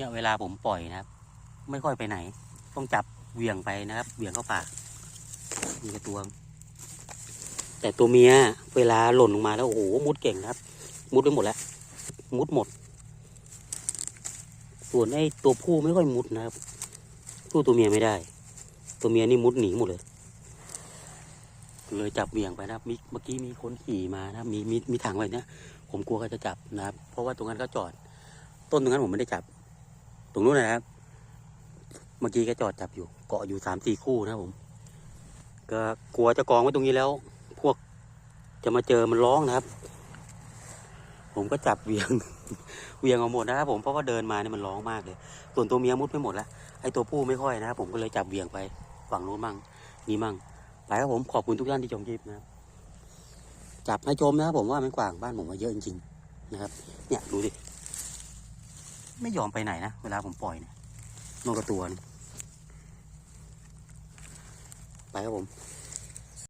เนี่ยเวลาผมปล่อยนะครับ ไม่ค่อยไปไหน ต้องจับเหวี่ยงไปนะครับเหวี่ยงเข้าปากนี่กระตัวแต่ตัวเมียเวลาหล่นลงมาแล้วโอ้โหมุดเก่งครับ มุดไปหมดแล้ว มุดหมด ส่วนไอ้ตัวผู้ไม่ค่อยมุดนะครับสู้ตัวเมียไม่ได้ ตัวเมียนี่มุดหนีหมดเลย เลยจับเหวี่ยงไปนะครับมีเมื่อกี้มีคนขี่มานะครับ มีมีมีถังไว้เนี่ยผมกลัวเขาจะจับนะครับ เพราะว่าตรงนั้นก็จอด ต้นตรงนั้นผมไม่ได้จับ ตรงนู้นนะครับ เมื่อกี้ก็จอดจับอยู่ เกาะอยู่สามสี่คู่นะผม ก็กลัวจะกองไว้ตรงนี้แล้ว พวกจะมาเจอมันร้องนะครับ ผมก็จับเวียง เวียงเอาหมดนะครับผม เพราะว่าเดินมาเนี่ยมันร้องมากเลย ส่วนตัวเมียมุดไปหมดแล้ว ไอ้ตัวผู้ไม่ค่อยนะครับผมก็เลยจับเวียงไป ฝั่งนู้นมั่ง นี่มั่ง ไปครับผม ขอบคุณทุกท่านที่ชมคลิปนะครับ จับให้ชมนะครับผมว่ามันกว่างบ้านผมมาเยอะจริงๆนะครับ เนี่ยดูดิ ไม่ยอมไปไหนนะ เวลาผมปล่อยเนี่ยนกกระตัวนี่ไปครับผม